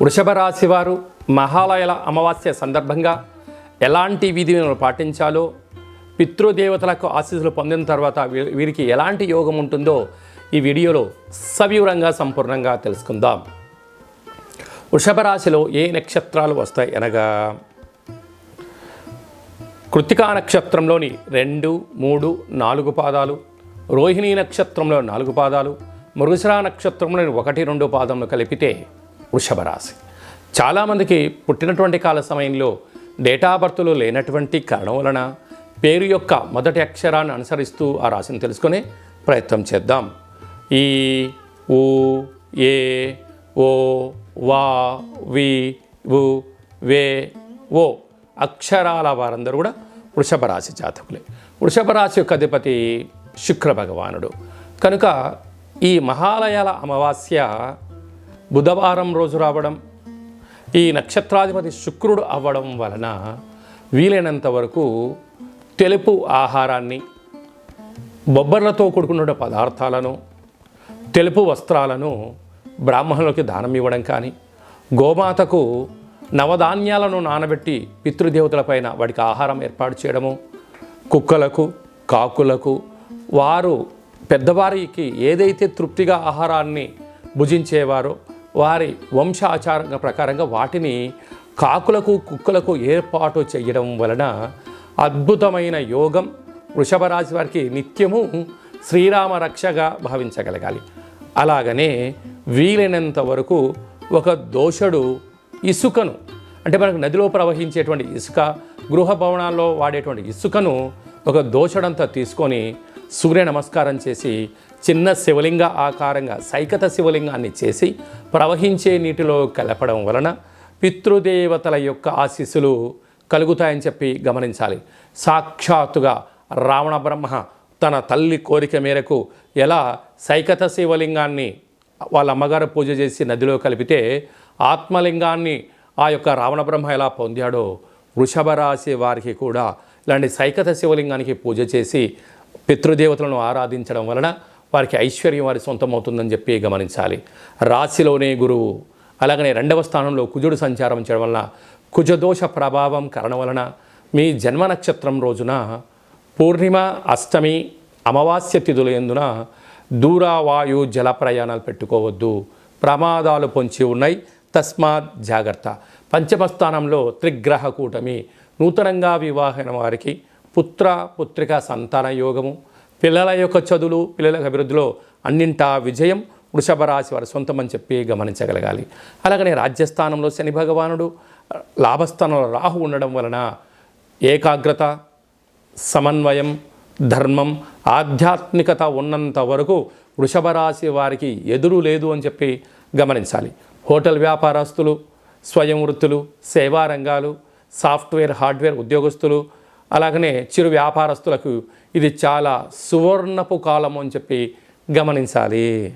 వృషభ రాశి వారు మహాలయల అమావాస్య సందర్భంగా ఎలాంటి విధులను పాటించాలో పితృదేవతలకు ఆశీస్సులు పొందిన తర్వాత వీరికి ఎలాంటి యోగం ఉంటుందో ఈ వీడియోలో సవివరంగా సంపూర్ణంగా తెలుసుకుందాం. వృషభ రాశిలో ఏ నక్షత్రాలు వస్తాయి? అనగా కృతికా నక్షత్రంలోని రెండు మూడు నాలుగు పాదాలు రోహిణీ నక్షత్రంలో నాలుగు పాదాలు మృగశిరా నక్షత్రంలోని ఒకటి రెండు పాదములు కలిపితే వృషభ రాశి చాలామందికి పుట్టినటువంటి కాల సమయంలో డేటా బర్త్లు లేనటువంటి కారణం వలన పేరు యొక్క మొదటి అక్షరాన్ని అనుసరిస్తూ ఆ రాశిని తెలుసుకునే ప్రయత్నం చేద్దాం. ఈ ఊ ఏ ఓ వా వి ఉ వే ఓ అక్షరాల వారందరూ కూడా వృషభ రాశి జాతకులే. వృషభ రాశి యొక్క అధిపతి శుక్ర భగవానుడు. కనుక ఈ మహాలయాల అమావాస్య బుధవారం రోజు రావడం ఈ నక్షత్రాధిపతి శుక్రుడు అవ్వడం వలన వీలైనంత వరకు తెలుపు ఆహారాన్ని బొబ్బర్లతో కూడుకున్న పదార్థాలను తెలుపు వస్త్రాలను బ్రాహ్మణులకి దానం ఇవ్వడం కానీ గోమాతకు నవధాన్యాలను నానబెట్టి పితృదేవతలపైన వాటికి ఆహారం ఏర్పాటు చేయడము కుక్కలకు కాకులకు వారు పెద్దవారికి ఏదైతే తృప్తిగా ఆహారాన్ని భుజించేవారో వారి వంశాచారం ప్రకారంగా వాటిని కాకులకు కుక్కలకు ఏర్పాటు చేయడం వలన అద్భుతమైన యోగం వృషభ రాశి వారికి నిత్యము శ్రీరామ రక్షగా భావించగలగాలి. అలాగనే వీలైనంత వరకు ఒక దోషుడు ఇసుకను అంటే మనకు నదిలో ప్రవహించేటువంటి ఇసుక గృహ భవనాల్లో వాడేటువంటి ఇసుకను ఒక దోషడంతా తీసుకొని సూర్య నమస్కారం చేసి చిన్న శివలింగ ఆకారంగా సైకత శివలింగాన్ని చేసి ప్రవహించే నీటిలో కలపడం వలన పితృదేవతల యొక్క ఆశీస్సులు కలుగుతాయని చెప్పి గమనించాలి. సాక్షాత్తుగా రావణ బ్రహ్మ తన తల్లి కోరిక మేరకు ఎలా సైకత శివలింగాన్ని వాళ్ళ అమ్మగారు పూజ చేసి నదిలో కలిపితే ఆత్మలింగాన్ని ఆ యొక్క రావణ బ్రహ్మ ఎలా పొందాడో వృషభ రాశి వారికి కూడా ఇలాంటి సైకత శివలింగానికి పూజ చేసి పితృదేవతలను ఆరాధించడం వలన వారికి ఐశ్వర్యం వారి సొంతమవుతుందని చెప్పి గమనించాలి. రాశిలోనే గురువు అలాగనే రెండవ స్థానంలో కుజుడు సంచారం చేయడం వలన కుజదోష ప్రభావం కారణం వలన మీ జన్మ నక్షత్రం రోజున పూర్ణిమ అష్టమి అమావాస్య తిథుల ఎందున దూరావాయు జల ప్రయాణాలు పెట్టుకోవద్దు. ప్రమాదాలు పొంచి ఉన్నాయి. తస్మాత్ జాగ్రత్త. పంచమస్థానంలో త్రిగ్రహ కూటమి. నూతనంగా వివాహైన వారికి పుత్ర పుత్రిక సంతాన యోగము. పిల్లల యొక్క చదువులు పిల్లల అభివృద్ధిలో అన్నింటా విజయం. వృషభ రాశి వారి సొంతమని చెప్పి గమనించగలగాలి. అలాగనే రాజ్యస్థానంలో శని భగవానుడు లాభస్థానంలో రాహు ఉండడం వలన ఏకాగ్రత సమన్వయం ధర్మం ఆధ్యాత్మికత ఉన్నంత వరకు వృషభ రాశి వారికి ఎదురు లేదు అని చెప్పి గమనించాలి. హోటల్ వ్యాపారస్తులు స్వయం వృత్తులు సేవా రంగాలు సాఫ్ట్వేర్ హార్డ్వేర్ ఉద్యోగస్తులు అలాగనే చిరు వ్యాపారస్తులకు ఇది చాలా సువర్ణపు కాలం అని చెప్పి గమనించాలి.